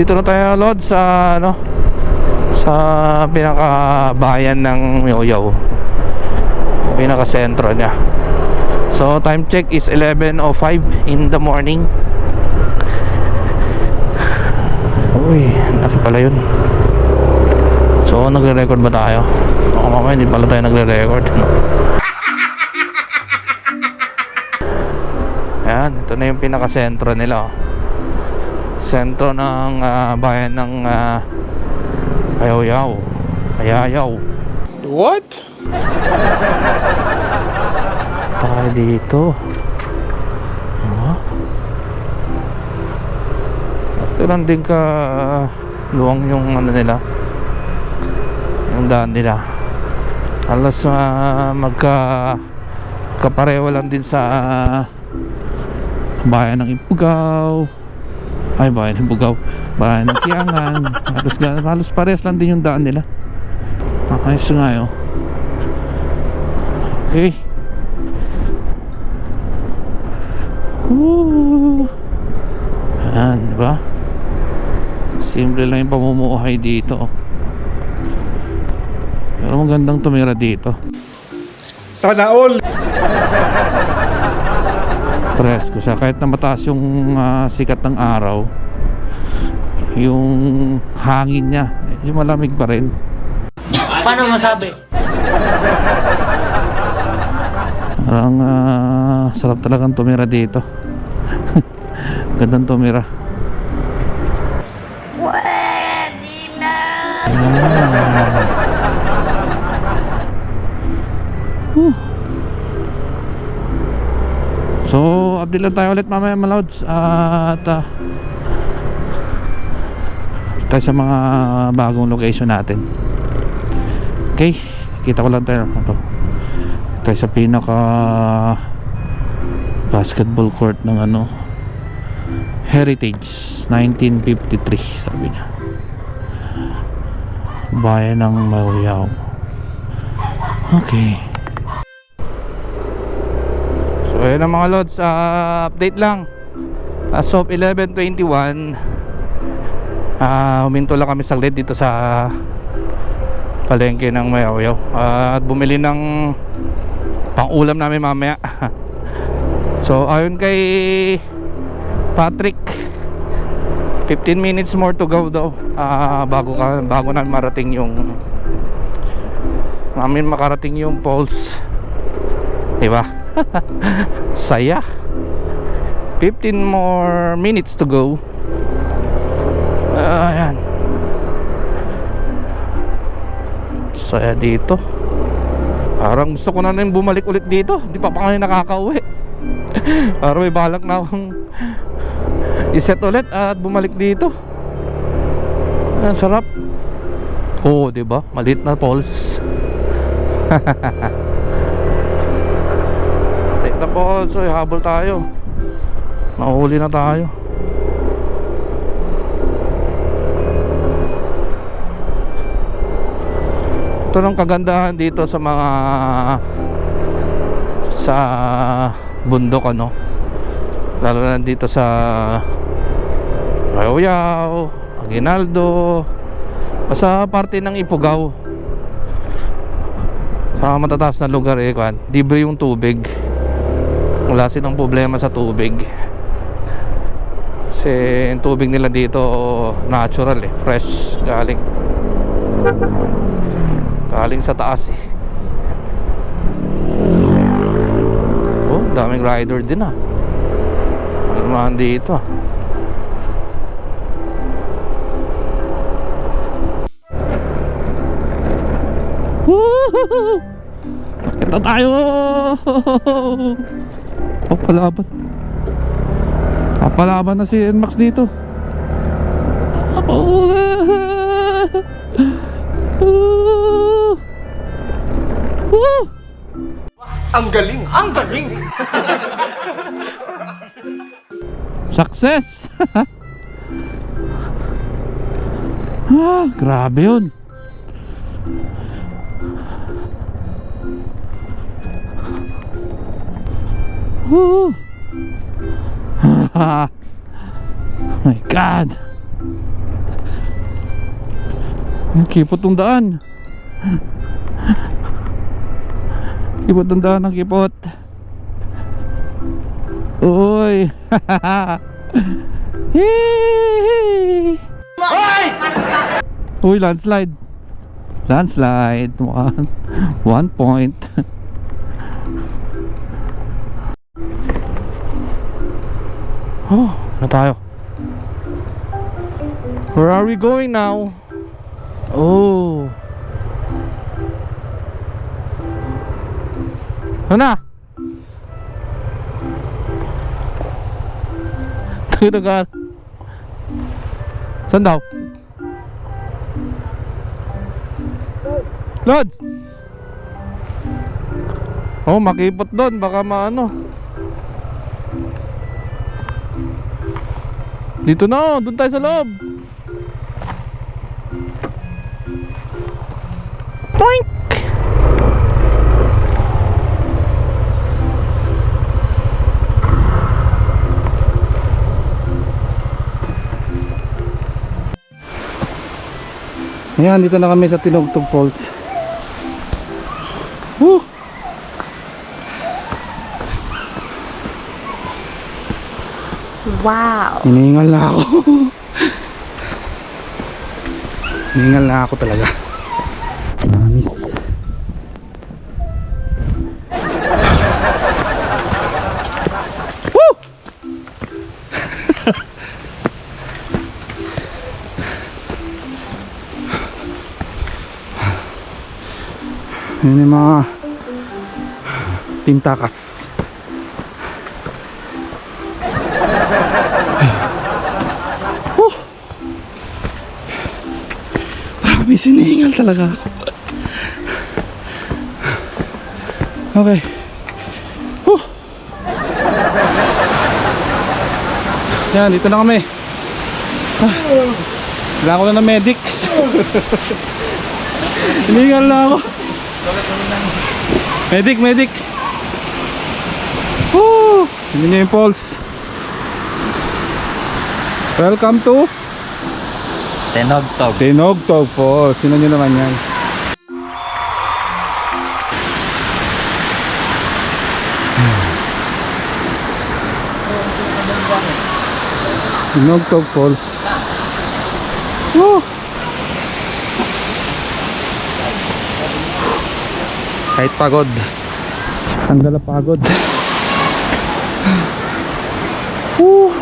Dito na tayo Lord sa ano sa pinakabayan ng Yoyaw. Pinaka sentro niya. So time check is 11:05 in the morning. Uy, laki pala yun. So nagre-record ba tayo? Baka mamaya hindi pala tayo nagre-record. Ayan, ito na yung pinaka-sentro nila. oh. Sentro ng ah, bayan ng uh, Ayaw-yaw. Ayayaw. What? Tayo dito. Ano? Ito lang din ka ah, luwang yung ano nila. Yung daan nila. Halos ah, magka kapareho lang din sa ah, bayan ng Ipugaw. Ay, bayan ng Ipugaw. Bayan ng Kiangan. halos, halos pares lang din yung daan nila. Ayos nga yun. Okay. Woo! Ayan, di ba? Simple lang yung pamumuhay dito. Pero magandang tumira dito. Sana all. Presko siya. Kahit na mataas yung ah, sikat ng araw, yung hangin niya, medyo malamig pa rin. Paano masabi? Parang ah, sarap talagang tumira dito. Gandang tumira. Pwede na! Whew. So, update lang tayo ulit mamaya mga lods. At ah, tayo sa mga bagong location natin. Okay, kita ko lang tayo. Ito. Tayo sa pinaka basketball court ng ano Heritage 1953 sabi niya. Bayan ng Mauyao. Okay ayun ang mga lods ah, Update lang. As of 11.21 ah Huminto lang kami saglit dito sa Palengke ng Mayaw At bumili ng Pang-ulam namin mamaya. So ayon kay Patrick 15 minutes more to go daw ah bago ka bago na marating yung namin makarating yung Pulse di ba saya. 15 more minutes to go. Ah, ayan. Saya dito. Parang gusto ko na rin bumalik ulit dito. Di pa pa kayo nakakauwi. Parang may balak na akong iset ulit at bumalik dito. Ang sarap. Oo di ba? Maliit na falls na falls habol tayo Nahuli na tayo. Ito lang kagandahan dito sa mga sa bundok ano. Lalo na dito sa Rayoyao, Aguinaldo, sa parte ng Ipugaw. Sa matataas na lugar eh, kwan, libre yung tubig. Wala silang problema sa tubig. Kasi yung tubig nila dito natural eh, fresh galing. Galing sa taas eh. Oh, daming rider din ah. Ano dito ah. Woohoo! Nakita tayo! Papalaban. Papalaban na si NMAX dito. Woo! Ang galing. Ang galing! Success! ah, grabe yun. Woo! My God! Ang kipot ng daan. Kipot ng daan ang kipot. Uy. Yee! Uy, landslide. Landslide. One, one point. oh, ano tayo? Where are we going now? Oh. Ano na? Tunagan. Saan daw? Lods! Oh, makipot doon. Baka maano. Dito na. Doon tayo sa loob. Boink! Ayan, dito na kami sa Tinugtog Falls. Woo! Wow. Hinihingal na ako. Hinihingal na ako talaga. Promise. Woo! Yun yung mga tintakas. Grabe, sinihingal talaga ako. Okay. Whew. Yan, dito na kami. Ah, Kailangan ko na ng medic. Hinihingal na ako. Medic, medic. Woo! Hindi niyo yung pulse. Welcome to Tenogtog. Tinogtog po. Sino nyo naman yan? Tinogtog Falls. Woo! Kahit pagod. Ang pagod. Woo!